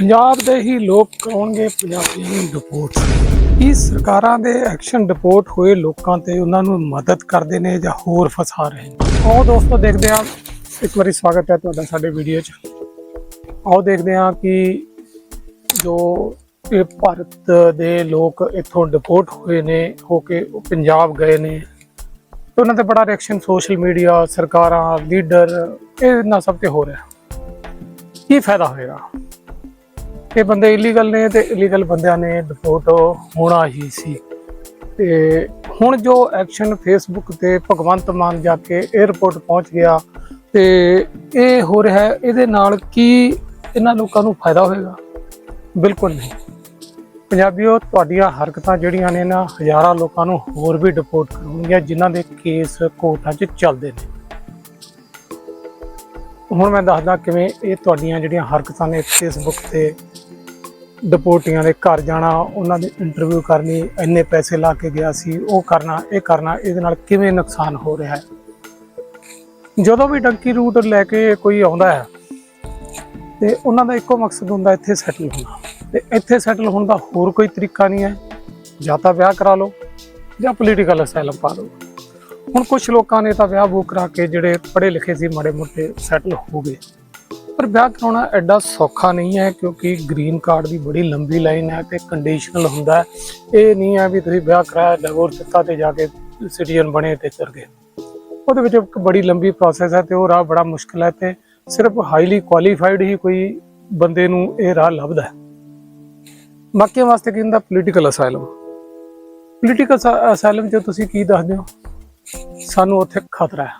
ਪੰਜਾਬ ਦੇ ਹੀ ਲੋਕ ਕਰਾਉਣਗੇ ਪੰਜਾਬੀ ਨੂੰ ਡਿਪੋਰਟ ਕੀ ਸਰਕਾਰਾਂ ਦੇ ਐਕਸ਼ਨ ਡਿਪੋਰਟ ਹੋਏ ਲੋਕਾਂ ਤੇ ਉਹਨਾਂ ਨੂੰ ਮਦਦ ਕਰਦੇ ਨੇ ਜਾਂ ਹੋਰ ਫਸਾ ਰਹੇ ਨੇ? ਆਓ ਦੋਸਤੋ, ਦੇਖਦੇ ਹਾਂ। ਇੱਕ ਵਾਰੀ ਸਵਾਗਤ ਹੈ ਤੁਹਾਡਾ ਸਾਡੇ ਵੀਡੀਓ 'ਚ। ਆਓ ਦੇਖਦੇ ਹਾਂ ਕਿ ਜੋ ਇਹ ਭਾਰਤ ਦੇ ਲੋਕ ਇੱਥੋਂ ਡਿਪੋਰਟ ਹੋਏ ਨੇ, ਹੋ ਕੇ ਉਹ ਪੰਜਾਬ ਗਏ ਨੇ। ਉਹਨਾਂ ਤੇ ਬੜਾ ਰਿਐਕਸ਼ਨ ਸੋਸ਼ਲ ਮੀਡੀਆ ਸਰਕਾਰਾਂ ਲੀਡਰ ਇਹਨਾਂ ਸਭ ਤੇ ਹੋ ਰਿਹਾ। ਕੀ ਫਾਇਦਾ ਹੋਏਗਾ? ਇਹ ਬੰਦੇ ਇਲੀਗਲ ਨੇ ਤੇ ਇਲੀਗਲ ਬੰਦਿਆਂ ਨੇ ਡਿਪੋਰਟ ਹੋਣਾ ਹੀ ਸੀ। ਤੇ ਹੁਣ ਜੋ ਐਕਸ਼ਨ ਫੇਸਬੁੱਕ ਤੇ ਭਗਵੰਤ ਮਾਨ ਜਾ ਕੇ 에ਅਰਪੋਰਟ ਪਹੁੰਚ ਗਿਆ ਤੇ ਇਹ ਹੋ ਰਿਹਾ ਹੈ ਇਹਦੇ ਨਾਲ ਕੀ ਇਹਨਾਂ ਲੋਕਾਂ ਨੂੰ ਫਾਇਦਾ ਹੋਏਗਾ? ਬਿਲਕੁਲ ਨਹੀਂ। ਪੰਜਾਬੀਓ, ਤੁਹਾਡੀਆਂ ਹਰਕਤਾਂ ਜਿਹੜੀਆਂ ਨੇ ਨਾ, ਹਜ਼ਾਰਾਂ ਲੋਕਾਂ ਨੂੰ ਹੋਰ ਵੀ ਡਿਪੋਰਟ ਕਰਨਗੀਆਂ, ਜਿਨ੍ਹਾਂ ਦੇ ਕੇਸ ਕੋਰਟਾਂ 'ਚ ਚੱਲਦੇ ਨੇ। ਹੁਣ ਮੈਂ ਦੱਸਦਾ ਕਿਵੇਂ ਇਹ ਤੁਹਾਡੀਆਂ ਜਿਹੜੀਆਂ ਹਰਕਤਾਂ ਨੇ ਫੇਸਬੁੱਕ ਤੇ ਡਿਪੋਰਟੀਆਂ ਦੇ ਘਰ ਜਾਣਾ, ਉਹਨਾਂ ਦੀ ਇੰਟਰਵਿਊ ਕਰਨੀ, ਇੰਨੇ ਪੈਸੇ ਲਾ ਕੇ ਗਿਆ ਸੀ, ਉਹ ਕਰਨਾ, ਇਹ ਕਰਨਾ, ਇਹਦੇ ਨਾਲ ਕਿਵੇਂ ਨੁਕਸਾਨ ਹੋ ਰਿਹਾ ਹੈ? ਜਦੋਂ ਵੀ ਡੰਕੀ ਰੂਟ ਲੈ ਕੇ ਕੋਈ ਆਉਂਦਾ ਹੈ, ਤੇ ਉਹਨਾਂ ਦਾ ਇੱਕੋ ਮਕਸਦ ਹੁੰਦਾ ਇੱਥੇ ਸੈਟਲ ਹੋਣਾ। ਤੇ ਇੱਥੇ ਸੈਟਲ ਹੋਣ ਦਾ ਹੋਰ ਕੋਈ ਤਰੀਕਾ ਨਹੀਂ ਹੈ। ਜਾਂ ਤਾਂ ਵਿਆਹ ਕਰਾ ਲਓ, ਜਾਂ ਪੋਲੀਟੀਕਲ ਅਸਾਈਲਮ ਪਾ ਲਓ ਹੁਣ ਕੁਝ ਲੋਕਾਂ ਨੇ ਤਾਂ ਵਿਆਹ ਬੂਕ ਕਰਾ ਕੇ ਜਿਹੜੇ ਪੜ੍ਹੇ ਲਿਖੇ ਸੀ, ਮਾੜੇ ਮੋਟੇ ਸੈਟਲ ਹੋ ਗਏ। ਪਰ ਵਿਆਹ ਕਰਾਉਣਾ ਐਡਾ ਸੌਖਾ ਨਹੀਂ ਹੈ ਕਿਉਂਕਿ ਗ੍ਰੀਨ ਕਾਰਡ ਦੀ ਬੜੀ ਲੰਬੀ ਲਾਈਨ ਹੈ ਤੇ ਕੰਡੀਸ਼ਨਲ ਹੁੰਦਾ ਇਹ ਨਹੀਂ ਹੈ ਵੀ ਤੁਸੀਂ ਵਿਆਹ ਕਰਾਇਆ ਡਿਵੋਰਸ ਦਿੱਤਾ ਤੇ ਜਾ ਕੇ ਸਿਟੀਜ਼ਨ ਬਣੇ ਤੇ ਚਲ ਗਏ। ਉਹਦੇ ਵਿੱਚ ਇੱਕ ਬੜੀ ਲੰਬੀ ਪ੍ਰੋਸੈਸ ਹੈ ਤੇ ਉਹ ਰਾਹ ਬੜਾ ਮੁਸ਼ਕਲ ਹੈ ਤੇ ਸਿਰਫ ਹਾਈਲੀ ਕੁਆਲੀਫਾਈਡ ਹੀ ਕੋਈ ਬੰਦੇ ਨੂੰ ਇਹ ਰਾਹ ਲੱਭਦਾ ਹੈ। ਬਾਕੀਆਂ ਵਾਸਤੇ ਕੀ ਹੁੰਦਾ? ਪੋਲੀਟੀਕਲ ਅਸਾਈਲਮ ਪੋਲੀਟੀਕਲ ਅਸਾਈਲਮ ਜੋ ਤੁਸੀਂ ਕੀ ਦੱਸਦੇ ਹੋ? ਸਾਨੂੰ ਉੱਥੇ ਖਤਰਾ ਹੈ।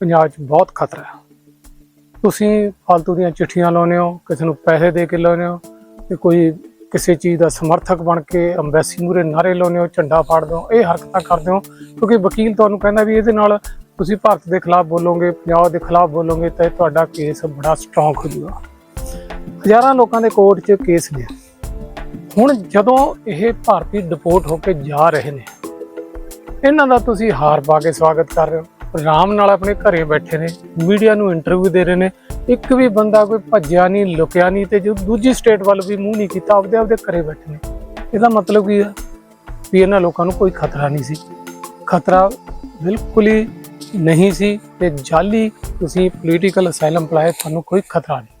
ਪੰਜਾਬ 'ਚ ਬਹੁਤ ਖਤਰਾ ਹੈ। ਤੁਸੀਂ ਫालतू ਦੀਆਂ ਚਿੱਠੀਆਂ ਲਾਉਂਦੇ ਹੋ, ਕਿਸੇ ਨੂੰ ਪੈਸੇ ਦੇ ਕੇ ਲਾਉਂਦੇ ਹੋ ਤੇ ਕੋਈ ਕਿਸੇ ਚੀਜ਼ ਦਾ ਸਮਰਥਕ ਬਣ ਕੇ ਅੰਬੈਸੀ ਮੂਰੇ ਨਾਰੇ ਲਾਉਂਦੇ ਹੋ, ਝੰਡਾ ਫਾੜਦੇ ਹੋ, ਇਹ ਹਰਕਤਾਂ ਕਰਦੇ ਹੋ, ਕਿਉਂਕਿ ਵਕੀਲ ਤੁਹਾਨੂੰ ਕਹਿੰਦਾ ਵੀ ਇਹਦੇ ਨਾਲ ਤੁਸੀਂ ਭਾਰਤ ਦੇ ਖਿਲਾਫ ਬੋਲੋਗੇ, ਪੰਜਾਬ ਦੇ ਖਿਲਾਫ ਬੋਲੋਗੇ ਤਾਂ ਤੁਹਾਡਾ ਕੇਸ ਬੜਾ ਸਟਰੋਂਗ ਹੋ ਜਾਊਗਾ। ਹਜ਼ਾਰਾਂ ਲੋਕਾਂ ਦੇ ਕੋਰਟ 'ਚ ਕੇਸ ਨੇ। ਹੁਣ ਜਦੋਂ ਇਹ ਭਾਰਤੀ ਡਿਪੋਰਟ ਹੋ ਕੇ ਜਾ ਰਹੇ ਨੇ ਇਹਨਾਂ ਦਾ ਤੁਸੀਂ ਹਾਰ ਪਾ ਕੇ ਸਵਾਗਤ ਕਰ ਰਹੇ ਹੋ। ਆਰਾਮ ਨਾਲ ਆਪਣੇ ਘਰੇ ਬੈਠੇ ਨੇ, ਮੀਡੀਆ ਨੂੰ ਇੰਟਰਵਿਊ ਦੇ ਰਹੇ ਨੇ। ਇੱਕ ਵੀ ਬੰਦਾ ਕੋਈ ਭੱਜਿਆ ਨਹੀਂ, ਲੁਕਿਆ ਨਹੀਂ ਤੇ ਜੋ ਦੂਜੀ ਸਟੇਟ ਵੱਲ ਵੀ ਮੂੰਹ ਨਹੀਂ ਕੀਤਾ, ਆਪਦੇ ਆਪਦੇ ਘਰੇ ਬੈਠੇ ਨੇ। ਇਹਦਾ ਮਤਲਬ ਕੀ ਹੈ ਵੀ ਇਹਨਾਂ ਲੋਕਾਂ ਨੂੰ ਕੋਈ ਖਤਰਾ ਨਹੀਂ ਸੀ। ਖਤਰਾ ਬਿਲਕੁਲ ਹੀ ਨਹੀਂ ਸੀ ਤੇ ਜਾਲੀ ਤੁਸੀਂ ਪੋਲੀਟੀਕਲ ਅਸਾਈਲਮ ਪਲਾਏ, ਤੁਹਾਨੂੰ ਕੋਈ ਖਤਰਾ ਨਹੀਂ।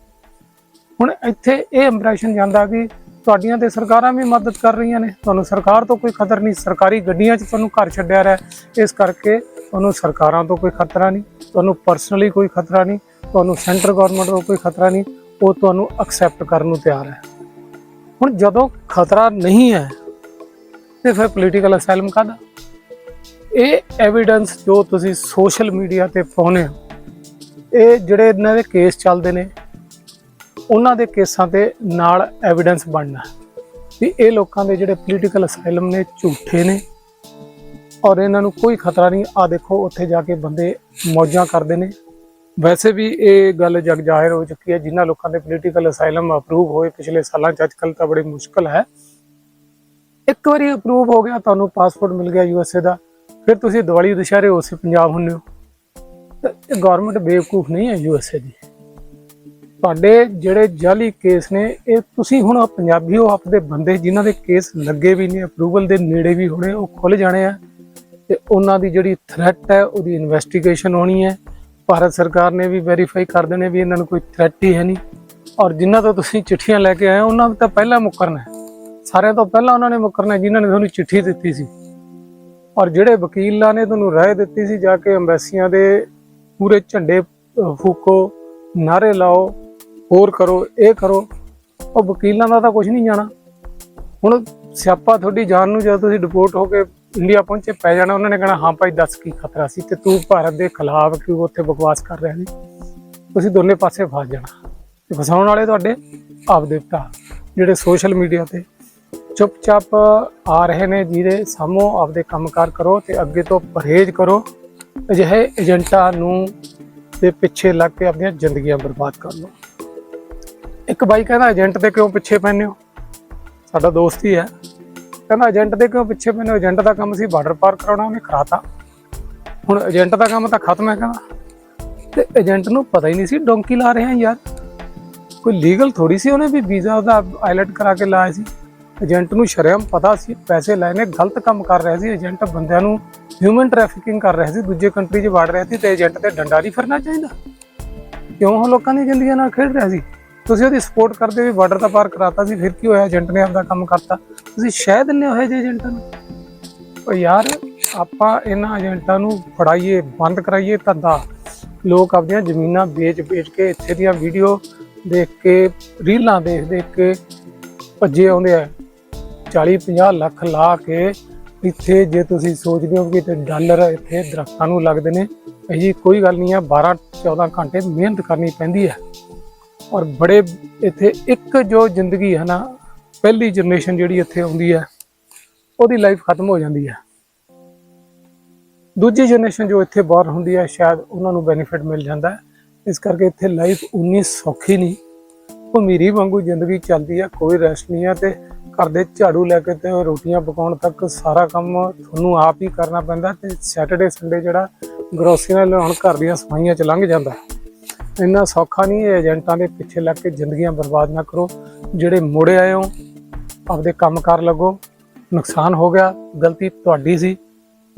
ਹੁਣ ਇੱਥੇ ਇਹ ਇੰਪ੍ਰੈਸ਼ਨ ਜਾਂਦਾ ਕਿ ਤੁਹਾਡੀਆਂ ਤੇ ਸਰਕਾਰਾਂ ਵੀ ਮਦਦ ਕਰ ਰਹੀਆਂ ਨੇ। ਤੁਹਾਨੂੰ ਸਰਕਾਰ ਤੋਂ ਕੋਈ ਖਤਰ ਨਹੀਂ। ਸਰਕਾਰੀ ਗੱਡੀਆਂ 'ਚ ਤੁਹਾਨੂੰ ਘਰ ਛੱਡਿਆ ਰਿਹਾ। ਇਸ ਕਰਕੇ ਤੁਹਾਨੂੰ ਸਰਕਾਰਾਂ ਤੋਂ ਕੋਈ ਖਤਰਾ ਨਹੀਂ। ਤੁਹਾਨੂੰ ਪਰਸਨਲੀ ਕੋਈ ਖਤਰਾ ਨਹੀਂ। ਤੁਹਾਨੂੰ ਸੈਂਟਰ ਗਵਰਨਮੈਂਟ ਤੋਂ ਕੋਈ ਖਤਰਾ ਨਹੀਂ। ਉਹ ਤੁਹਾਨੂੰ ਐਕਸੈਪਟ ਕਰਨ ਨੂੰ ਤਿਆਰ ਹੈ। ਹੁਣ ਜਦੋਂ ਖਤਰਾ ਨਹੀਂ ਹੈ, ਤੇ ਫਿਰ ਪੋਲੀਟੀਕਲ ਅਸਾਈਲਮ ਕਾਹਦਾ? ਇਹ ਐਵੀਡੈਂਸ ਜੋ ਤੁਸੀਂ ਸੋਸ਼ਲ ਮੀਡੀਆ ਤੇ ਪਾਉਨੇ ਹੋ, ਇਹ ਜਿਹੜੇ ਇਹਨਾਂ ਦੇ ਕੇਸ ਚੱਲਦੇ ਨੇ ਉਹਨਾਂ ਦੇ ਕੇਸਾਂ ਤੇ ਨਾਲ ਐਵੀਡੈਂਸ ਬਣਨਾ ਵੀ ਇਹ ਲੋਕਾਂ ਦੇ ਜਿਹੜੇ ਪੋਲੀਟੀਕਲ ਅਸਾਈਲਮ ਨੇ, ਝੂਠੇ ਨੇ ਔਰ ਇਹਨਾਂ ਨੂੰ ਕੋਈ ਖਤਰਾ ਨਹੀਂ। ਆ ਦੇਖੋ, ਉੱਥੇ ਜਾ ਕੇ ਬੰਦੇ ਮੌਜਾਂ ਕਰਦੇ ਨੇ। ਵੈਸੇ ਵੀ ਇਹ ਗੱਲ ਜਗ ਜ਼ਾਹਿਰ ਹੋ ਚੁੱਕੀ ਹੈ, ਜਿਨ੍ਹਾਂ ਲੋਕਾਂ ਦੇ ਪੋਲੀਟੀਕਲ ਅਸਾਈਲਮ ਅਪਰੂਵ ਹੋਏ ਪਿਛਲੇ ਸਾਲਾਂ ਚ ਅੱਜਕੱਲ ਤਾਂ ਬੜੀ ਮੁਸ਼ਕਲ ਹੈ। ਇੱਕ ਵਾਰੀ ਅਪਰੂਵ ਹੋ ਗਿਆ, ਤੁਹਾਨੂੰ ਪਾਸਪੋਰਟ ਮਿਲ ਗਿਆ ਯੂਐਸਏ ਦਾ। ਫਿਰ ਤੁਸੀਂ ਦੀਵਾਲੀ ਦੁਸ਼ਹਿਰੇ ਉਸੇ ਪੰਜਾਬ ਹੁੰਦੇ ਹੋ। ਤਾਂ ਇਹ ਗਵਰਨਮੈਂਟ ਬੇਵਕੂਫ ਨਹੀਂ ਹੈ ਯੂਐਸਏ ਦੀ। ਤੁਹਾਡੇ ਜਿਹੜੇ ਜਾਲੀ ਕੇਸ ਨੇ ਇਹ ਤੁਸੀਂ ਹੁਣ ਪੰਜਾਬੀ ਹੋ ਆਪਦੇ ਬੰਦੇ ਜਿਨ੍ਹਾਂ ਦੇ ਕੇਸ ਲੱਗੇ ਵੀ ਨੇ ਅਪਰੂਵਲ ਦੇ ਨੇੜੇ ਵੀ ਹੋਣੇ ਉਹ ਖੁੱਲ ਜਾਣੇ ਆ। ਤੇ ਉਹਨਾਂ ਦੀ ਜਿਹੜੀ ਥ੍ਰੈਟ ਹੈ ਉਹਦੀ ਇਨਵੈਸਟੀਗੇਸ਼ਨ ਹੋਣੀ ਹੈ। ਭਾਰਤ ਸਰਕਾਰ ਨੇ ਵੀ ਵੈਰੀਫਾਈ ਕਰ ਦੇਣੇ ਵੀ ਇਹਨਾਂ ਨੂੰ ਕੋਈ ਥ੍ਰੈਟ ਹੀ ਹੈ ਨਹੀਂ। ਔਰ ਜਿਨ੍ਹਾਂ ਤੋਂ ਤੁਸੀਂ ਚਿੱਠੀਆਂ ਲੈ ਕੇ ਆਏ ਹੋ, ਉਹਨਾਂ ਨੂੰ ਤਾਂ ਪਹਿਲਾਂ ਮੁੱਕਰਨਾ ਸਾਰਿਆਂ ਤੋਂ ਪਹਿਲਾਂ ਉਹਨਾਂ ਨੇ ਮੁੱਕਰਨਾ ਹੈ ਜਿਨ੍ਹਾਂ ਨੇ ਤੁਹਾਨੂੰ ਚਿੱਠੀ ਦਿੱਤੀ ਸੀ। ਔਰ ਜਿਹੜੇ ਵਕੀਲਾਂ ਨੇ ਤੁਹਾਨੂੰ ਰਾਏ ਦਿੱਤੀ ਸੀ ਜਾ ਕੇ ਅੰਬੈਸੀਆਂ ਦੇ ਪੂਰੇ ਝੰਡੇ ਫੂਕੋ ਨਾਰੇ ਲਾਓ ਹੋਰ ਕਰੋ, ਇਹ ਕਰੋ। ਉਹ ਵਕੀਲਾਂ ਦਾ ਤਾਂ ਕੁਝ ਨਹੀਂ ਜਾਣਾ। ਹੁਣ ਸਿਆਪਾ ਤੁਹਾਡੀ ਜਾਨ ਨੂੰ ਜਦੋਂ ਤੁਸੀਂ ਡਿਪੋਰਟ ਹੋ ਕੇ ਇੰਡੀਆ ਪਹੁੰਚੇ, ਪੈ ਜਾਣਾ। ਉਹਨਾਂ ਨੇ ਕਹਿਣਾ, ਹਾਂ ਭਾਈ, ਦੱਸ ਕੀ ਖਤਰਾ ਸੀ? ਤੇ ਤੂੰ ਭਾਰਤ ਦੇ ਖਿਲਾਫ ਕਿਉਂ ਉੱਥੇ ਬਕਵਾਸ ਕਰ ਰਿਹਾ ਸੀ? ਤੁਸੀਂ ਦੋਨੇ ਪਾਸੇ ਫਸ ਜਾਣਾ। ਤੇ ਫਸਾਉਣ ਵਾਲੇ ਤੁਹਾਡੇ ਆਪਦੇ ਭਰਾ, ਜਿਹੜੇ ਸੋਸ਼ਲ ਮੀਡੀਆ ਤੇ ਚੁੱਪਚਾਪ ਆ ਰਹੇ ਨੇ, ਜਿਹਦੇ ਸਾਹਮੋ ਆਪਦੇ ਕੰਮਕਾਰ ਕਰੋ ਤੇ ਅੱਗੇ ਤੋਂ ਪਰਹੇਜ਼ ਕਰੋ। ਅਜਿਹੇ ਏਜੰਟਾਂ ਨੂੰ ਦੇ ਪਿੱਛੇ ਲੱਗ ਕੇ ਆਪਣੀਆਂ ਜ਼ਿੰਦਗੀਆਂ ਬਰਬਾਦ ਕਰ ਲਓ। ਇੱਕ ਬਾਈ ਕਹਿੰਦਾ ਏਜੰਟ ਦੇ ਕਿਉਂ ਪਿੱਛੇ ਪੈਂਦੇ ਹੋ? ਸਾਡਾ ਦੋਸਤ ਹੀ ਹੈ। ਕਹਿੰਦਾ ਏਜੰਟ ਦੇ ਕਿਉਂ ਪਿੱਛੇ ਪੈਂਦੇ ਹੋ? ਏਜੰਟ ਦਾ ਕੰਮ ਸੀ ਬਾਰਡਰ ਪਾਰ ਕਰਾਉਣਾ, ਉਹਨੇ ਕਰਾਤਾ। ਹੁਣ ਏਜੰਟ ਦਾ ਕੰਮ ਤਾਂ ਖਤਮ ਹੈ, ਕਹਿੰਦਾ। ਤੇ ਏਜੰਟ ਨੂੰ ਪਤਾ ਹੀ ਨਹੀਂ ਸੀ, ਡੋਂਕੀ ਲਾ ਰਹੇ ਆ ਯਾਰ। ਕੋਈ ਲੀਗਲ ਥੋੜੀ ਸੀ ਉਹਨੇ ਵੀ ਵੀਜ਼ਾ ਉਹਦਾ ਆਇਲਟ ਕਰਾ ਕੇ ਲਾਇਆ ਸੀ। ਏਜੰਟ ਨੂੰ ਸ਼ਰਮ ਪਤਾ ਸੀ, ਪੈਸੇ ਲੈਣੇ, ਗਲਤ ਕੰਮ ਕਰ ਰਿਹਾ ਸੀ। ਏਜੰਟ ਬੰਦਿਆਂ ਨੂੰ ਹਿਊਮਨ ਟ੍ਰੈਫਿਕਿੰਗ ਕਰ ਰਿਹਾ ਸੀ, ਦੂਜੇ ਕੰਟਰੀ 'ਚ ਵੜ ਰਿਹਾ ਸੀ ਤੇ ਏਜੰਟ ਤੇ ਡੰਡਾ ਨਹੀਂ ਫਿਰਨਾ ਚਾਹੀਦਾ। ਕਿਉਂ ਉਹ ਲੋਕਾਂ ਦੀ ਜ਼ਿੰਦਗੀਆਂ ਨਾਲ ਖੇਡ ਰਿਹਾ ਸੀ? ਤੁਸੀਂ ਉਹਦੀ ਸਪੋਰਟ ਕਰਦੇ ਵੀ ਬਾਰਡਰ ਦਾ ਪਾਰ ਕਰਾਤਾ ਸੀ ਫਿਰ ਕੀ ਹੋਇਆ? ਏਜੰਟ ਨੇ ਆਪਦਾ ਕੰਮ ਕਰਤਾ। ਤੁਸੀਂ ਸ਼ਹਿ ਦਿੰਦੇ ਹੋਏ ਜੇ ਏਜੰਟਾਂ ਨੂੰ? ਉਹ ਯਾਰ, ਆਪਾਂ ਇਹਨਾਂ ਏਜੰਟਾਂ ਨੂੰ ਫੜਾਈਏ, ਬੰਦ ਕਰਾਈਏ ਧੰਦਾ ਲੋਕ ਆਪਣੀਆਂ ਜ਼ਮੀਨਾਂ ਵੇਚ-ਵੇਚ ਕੇ ਇੱਥੇ ਦੀਆਂ ਵੀਡੀਓ ਦੇਖ ਕੇ ਰੀਲਾਂ ਦੇਖ ਦੇਖ ਕੇ ਭੱਜੇ ਆਉਂਦੇ ਆ। 40-50 ਲੱਖ ਲਾ ਕੇ ਇੱਥੇ ਜੇ ਤੁਸੀਂ ਸੋਚਦੇ ਹੋ ਕਿ ਤੇ ਡਾਲਰ ਇੱਥੇ ਦਰਖਤਾਂ ਨੂੰ ਲੱਗਦੇ ਨੇ, ਇਹ ਜੀ ਕੋਈ ਗੱਲ ਨਹੀਂ ਆ 12-14 ਘੰਟੇ ਮਿਹਨਤ ਕਰਨੀ ਪੈਂਦੀ ਹੈ ਔਰ ਬੜੇ ਇੱਥੇ ਇੱਕ ਜੋ ਜ਼ਿੰਦਗੀ ਹੈ ਨਾ, ਪਹਿਲੀ ਜਨਰੇਸ਼ਨ ਜਿਹੜੀ ਇੱਥੇ ਆਉਂਦੀ ਹੈ, ਉਹਦੀ ਲਾਈਫ ਖਤਮ ਹੋ ਜਾਂਦੀ ਹੈ। ਦੂਜੀ ਜਨਰੇਸ਼ਨ ਜੋ ਇੱਥੇ ਬਾਹਰ ਹੁੰਦੀ ਹੈ, ਸ਼ਾਇਦ ਉਹਨਾਂ ਨੂੰ ਬੈਨੀਫਿਟ ਮਿਲ ਜਾਂਦਾ ਇਸ ਕਰਕੇ ਇੱਥੇ ਲਾਈਫ ਉਨੀ ਸੌਖੀ ਨਹੀਂ। ਭਮੀਰੀ ਵਾਂਗੂ ਜ਼ਿੰਦਗੀ ਚੱਲਦੀ ਹੈ, ਕੋਈ ਰੈਸਟ ਨਹੀਂ ਹੈ ਤੇ ਘਰ ਦੇ ਝਾੜੂ ਲੈ ਕੇ ਤੇ ਰੋਟੀਆਂ ਪਕਾਉਣ ਤੱਕ ਸਾਰਾ ਕੰਮ ਤੁਹਾਨੂੰ ਆਪ ਹੀ ਕਰਨਾ ਪੈਂਦਾ ਤੇ ਸੈਟਰਡੇ ਸੰਡੇ ਜਿਹੜਾ ਗਰੋਸਰੀਆਂ ਲਿਆਉਣ ਘਰ ਦੀਆਂ ਸਫਾਈਆਂ ਚ ਲੰਘ ਜਾਂਦਾ ਇੰਨਾ ਸੌਖਾ ਨਹੀਂ ਹੈ ਏਜੰਟਾਂ ਦੇ ਪਿੱਛੇ ਲੱਗ ਕੇ ਜ਼ਿੰਦਗੀਆਂ ਬਰਬਾਦ ਨਾ ਕਰੋ। ਜਿਹੜੇ ਮੁੜੇ ਆਏ ਹੋ, ਆਪਦੇ ਕੰਮ ਕਰ ਲੱਗੋ। ਨੁਕਸਾਨ ਹੋ ਗਿਆ, ਗਲਤੀ ਤੁਹਾਡੀ ਸੀ।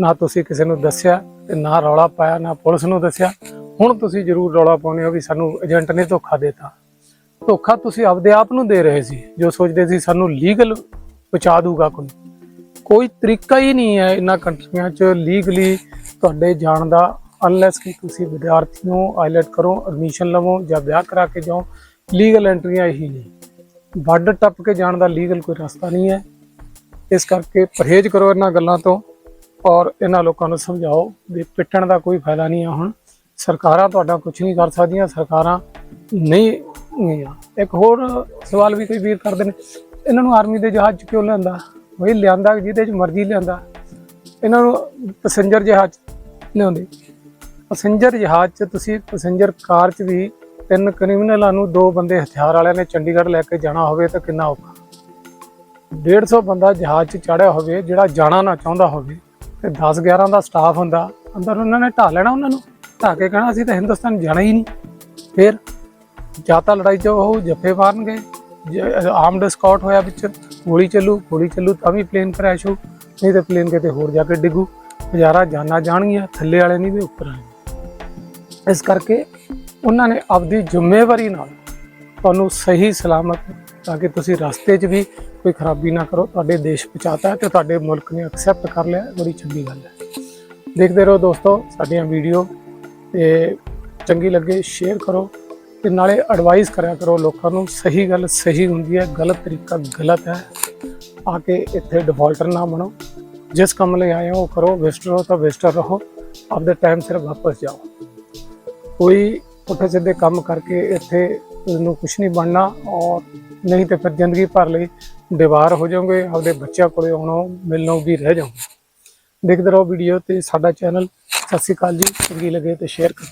ਨਾ ਤੁਸੀਂ ਕਿਸੇ ਨੂੰ ਦੱਸਿਆ ਤੇ ਨਾ ਰੌਲਾ ਪਾਇਆ, ਨਾ ਪੁਲਿਸ ਨੂੰ ਦੱਸਿਆ। ਹੁਣ ਤੁਸੀਂ ਜ਼ਰੂਰ ਰੌਲਾ ਪਾਉਂਦੇ ਹੋ ਵੀ ਸਾਨੂੰ ਏਜੰਟ ਨੇ ਧੋਖਾ ਦਿੱਤਾ। ਧੋਖਾ ਤੁਸੀਂ ਆਪਦੇ ਆਪ ਨੂੰ ਦੇ ਰਹੇ ਸੀ। ਜੋ ਸੋਚਦੇ ਸੀ ਸਾਨੂੰ ਲੀਗਲ ਪਹੁੰਚਾ ਦੂਗਾ ਕੋਈ। ਕੋਈ ਤਰੀਕਾ ਹੀ ਨਹੀਂ ਹੈ ਇਹਨਾਂ ਕੰਟਰੀਆਂ 'ਚ ਲੀਗਲੀ ਤੁਹਾਡੇ ਜਾਣ ਦਾ ਅਨਲੈਸ ਕਿ ਤੁਸੀਂ ਵਿਦਿਆਰਥੀ ਹੋ ਆਈਲੈਟ ਕਰੋ ਐਡਮਿਸ਼ਨ ਲਵੋ ਜਾਂ ਵਿਆਹ ਕਰਾ ਕੇ ਜਾਓ ਲੀਗਲ ਐਂਟਰੀਆਂ ਇਹੀ ਨੇ ਬਾਰਡਰ ਟੱਪ ਕੇ ਜਾਣ ਦਾ ਲੀਗਲ ਕੋਈ ਰਸਤਾ ਨਹੀਂ ਹੈ। ਇਸ ਕਰਕੇ ਪਰਹੇਜ਼ ਕਰੋ ਇਹਨਾਂ ਗੱਲਾਂ ਤੋਂ ਔਰ ਇਹਨਾਂ ਲੋਕਾਂ ਨੂੰ ਸਮਝਾਓ ਵੀ ਪਿੱਟਣ ਦਾ ਕੋਈ ਫਾਇਦਾ ਨਹੀਂ ਹੈ ਹੁਣ। ਸਰਕਾਰਾਂ ਤੁਹਾਡਾ ਕੁਝ ਨਹੀਂ ਕਰ ਸਕਦੀਆਂ, ਸਰਕਾਰਾਂ ਨਹੀਂ ਗਈਆਂ। ਇੱਕ ਹੋਰ ਸਵਾਲ ਵੀ ਕਈ ਵੀਰ ਕਰਦੇ ਨੇ, ਇਹਨਾਂ ਨੂੰ ਆਰਮੀ ਦੇ ਜਹਾਜ਼ 'ਚ ਕਿਉਂ ਲਿਆਂਦਾ? ਉਹੀ ਲਿਆਂਦਾ ਜਿਹਦੇ 'ਚ ਮਰਜ਼ੀ ਲਿਆਂਦਾ। ਇਹਨਾਂ ਨੂੰ ਪੈਸੇਂਜਰ ਜਹਾਜ਼ 'ਚ ਲਿਆਉਂਦੇ। ਪੈਸੇਂਜਰ ਜਹਾਜ਼ 'ਚ ਤੁਸੀਂ ਪੈਸੇਂਜਰ ਕਾਰ 'ਚ ਵੀ ਤਿੰਨ ਕ੍ਰਿਮੀਨਲਾਂ ਨੂੰ ਦੋ ਬੰਦੇ ਹਥਿਆਰ ਵਾਲਿਆਂ ਨੇ ਚੰਡੀਗੜ੍ਹ ਲੈ ਕੇ ਜਾਣਾ ਹੋਵੇ ਤਾਂ ਕਿੰਨਾ ਔਖਾ। 150 ਬੰਦਾ ਜਹਾਜ਼ 'ਚ ਚੜਿਆ ਹੋਵੇ, ਜਿਹੜਾ ਜਾਣਾ ਨਾ ਚਾਹੁੰਦਾ ਹੋਵੇ, ਤੇ 10 11 ਦਾ ਸਟਾਫ ਹੁੰਦਾ, ਅੰਦਰ ਉਹਨਾਂ ਨੇ ਢਾ ਲੈਣਾ ਉਹਨਾਂ ਨੂੰ। ਢਾ ਕੇ ਕਹਿਣਾ, ਅਸੀਂ ਤਾਂ ਹਿੰਦੁਸਤਾਨ ਜਾਣਾ ਹੀ ਨਹੀਂ। ਫਿਰ ਜਾਂ ਤਾਂ ਲੜਾਈ 'ਚ ਉਹ ਜੱਫੇ ਮਾਰਨਗੇ ਆਰਮਡ ਸਕਾਟ ਹੋਇਆ ਵਿੱਚ, ਗੋਲੀ ਚੱਲੂ ਗੋਲੀ ਚੱਲੂ ਤਾਂ ਵੀ ਪਲੇਨ ਕ੍ਰੈਸ਼ ਹੋ ਨਹੀਂ ਤੇ ਪਲੇਨ ਕਿਤੇ ਹੋਰ ਜਾ ਕੇ ਡਿੱਗੂ। ਹਜ਼ਾਰਾਂ ਜਾਨਾਂ ਜਾਣਗੀਆਂ, ਥੱਲੇ ਵਾਲੇ ਨਹੀਂ ਵੀ ਉੱਪਰ ਆਏ ਇਸ ਕਰਕੇ ਉਹਨਾਂ ਨੇ ਆਪਦੀ ਜ਼ਿੰਮੇਵਾਰੀ ਨਾਲ ਤੁਹਾਨੂੰ ਸਹੀ ਸਲਾਮਤ ਤਾਂ ਕਿ ਤੁਸੀਂ ਰਸਤੇ 'ਚ ਵੀ ਕੋਈ ਖਰਾਬੀ ਨਾ ਕਰੋ, ਤੁਹਾਡੇ ਦੇਸ਼ ਪਹੁੰਚਾਤਾ ਹੈ ਤੇ ਤੁਹਾਡੇ ਮੁਲਕ ਨੇ ਐਕਸੈਪਟ ਕਰ ਲਿਆ, ਬੜੀ ਚੰਗੀ ਗੱਲ ਹੈ। ਦੇਖਦੇ ਰਹੋ ਦੋਸਤੋ ਸਾਡੀਆਂ ਵੀਡੀਓ ਤੇ ਚੰਗੀ ਲੱਗੇ ਸ਼ੇਅਰ ਕਰੋ ਤੇ ਨਾਲੇ ਐਡਵਾਈਸ ਕਰਿਆ ਕਰੋ ਲੋਕਾਂ ਨੂੰ, ਸਹੀ ਗੱਲ ਸਹੀ ਹੁੰਦੀ ਹੈ, ਗਲਤ ਤਰੀਕਾ ਗਲਤ ਹੈ। ਆ ਕੇ ਇੱਥੇ ਡਿਫਾਲਟਰ ਨਾ ਬਣੋ। ਜਿਸ ਕੰਮ ਲਈ ਆਏ ਹੋ, ਉਹ ਕਰੋ ਵਿਜ਼ਟਰ ਹੋ ਤਾਂ ਵਿਜ਼ਟਰ ਰਹੋ। ਆਪਦੇ ਟਾਈਮ ਸਿਰ ਵਾਪਸ ਜਾਓ। ਕੋਈ ਪੁੱਠੇ ਸਿੱਧੇ ਕੰਮ ਕਰਕੇ ਇੱਥੇ ਨੂੰ ਕੁਝ ਨਹੀਂ ਬਣਨਾ ਔਰ ਨਹੀਂ ਤੇ ਫਿਰ ਜ਼ਿੰਦਗੀ ਭਰ ਲਈ ਦੀਵਾਰ ਹੋ ਜਾਓਗੇ, ਆਪਦੇ ਬੱਚਿਆਂ ਕੋਲੇ ਆਉਣੋਂ ਮਿਲਣੋਂ ਵੀ ਰਹਿ ਜਾਓਗੇ। ਦੇਖਦੇ ਰਹੋ ਵੀਡੀਓ ਤੇ ਸਾਡਾ ਚੈਨਲ। ਸਤਿ ਸ਼੍ਰੀ ਅਕਾਲ ਜੀ, ਚੰਗੀ ਲੱਗੇ ਤੇ ਸ਼ੇਅਰ ਕਰੋ।